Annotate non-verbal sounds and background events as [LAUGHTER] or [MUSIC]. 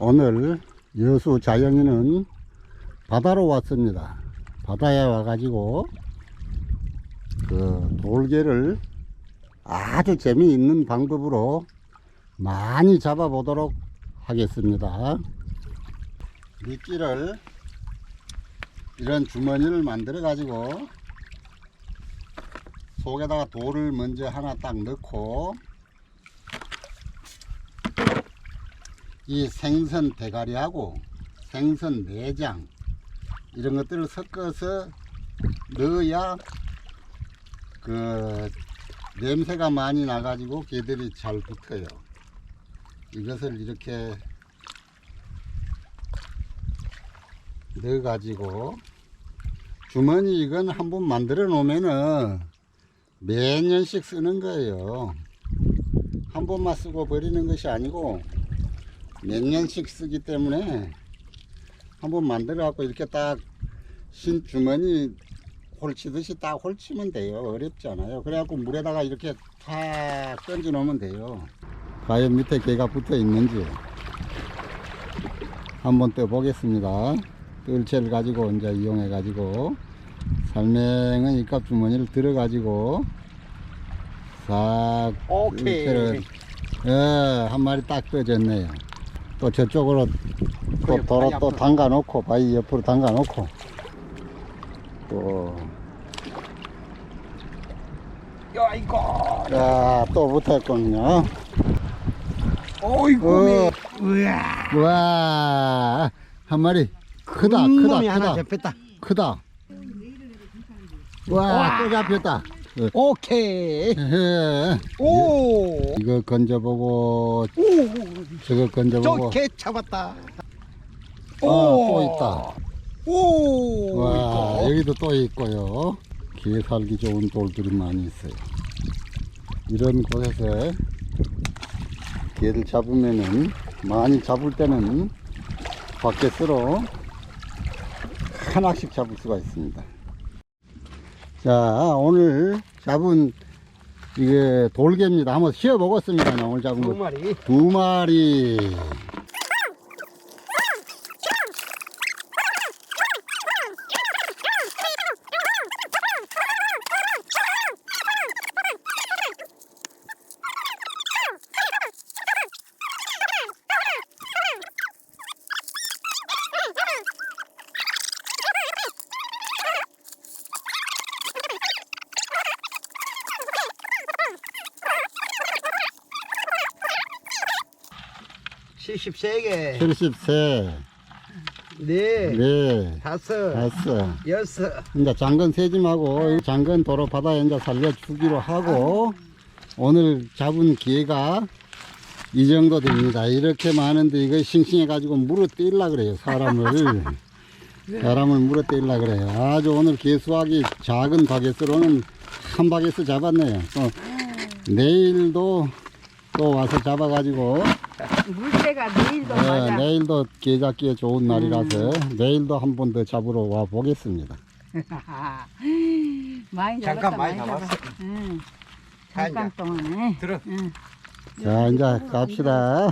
오늘 여수 자영이는 바다로 왔습니다. 바다에 와 가지고 그 돌개를 아주 재미있는 방법으로 많이 잡아 보도록 하겠습니다. 미끼를 이런 주머니를 만들어 가지고 속에다가 돌을 먼저 하나 딱 넣고 이 생선 대가리하고 생선 내장 이런 것들을 섞어서 넣어야 그 냄새가 많이 나가지고 개들이 잘 붙어요. 이것을 이렇게 넣어가지고 주머니 이건 한 번 만들어 놓으면은 몇 년씩 쓰는 거예요. 한 번만 쓰고 버리는 것이 아니고 몇 년씩 쓰기 때문에 한번 만들어 갖고 이렇게 딱 신 주머니 홀치듯이 딱 홀치면 돼요. 어렵지 않아요. 그래갖고 물에다가 이렇게 탁 던져 놓으면 돼요. 과연 밑에 개가 붙어 있는지 한번 떠 보겠습니다. 뜰채를 가지고 이제 이용해 가지고 살맹은 이값 주머니를 들어 가지고 싹 오케이. 뜰채를 예, 한 마리 딱 떠졌네요. 또 저쪽으로 또 바위 돌아 또. 담가 놓고 바위 옆으로 담가 놓고 또 야 이거 야, 또 붙었군요. 어이구 어. 우와 와, 한 마리 크다, 큰 크다, 크다, 잡혔다 크다. 와, 와. 또 잡혔다. 오케이 에헤. [LAUGHS] 오 이거 건져보고, 오, 저거 건져보고. 저개 잡았다. 아, 또 있다. 오, 와, 이거. 여기도 또 있고요. 개 살기 좋은 돌들이 많이 있어요. 이런 곳에서 개를 잡으면은, 많이 잡을 때는 밖에서로 하나씩 잡을 수가 있습니다. 자, 오늘 잡은 이게 돌개입니다. 한번 씌워보겠습니다. 오늘 잡은 두 거. 마리. 두 마리. 칠십세 개. 73, 네. 네, 다섯. 다섯. 여섯. 이제 장건 세짐하고 장건 도로 바다에 이제 살려주기로 하고 오늘 잡은 기회가 이 정도 됩니다. 이렇게 많은데 이거 싱싱해 가지고 물어 떼려 그래요. 사람을 [LAUGHS] 사람을 물어 떼려 그래요. 아주 오늘 개수하기 작은 바게스로는 한 바게스 잡았네요. 또 내일도 또 와서 잡아가지고 물때가 내일도 네, 맞아. 내일도 개 잡기에 좋은 날이라서 내일도 한 번 더 잡으러 와 보겠습니다. [LAUGHS] 많이 잠깐 잡았다, 많이 잡았어. 응. 자, 잠깐. 동안에. 들어. 응. 자, 이제 갑시다.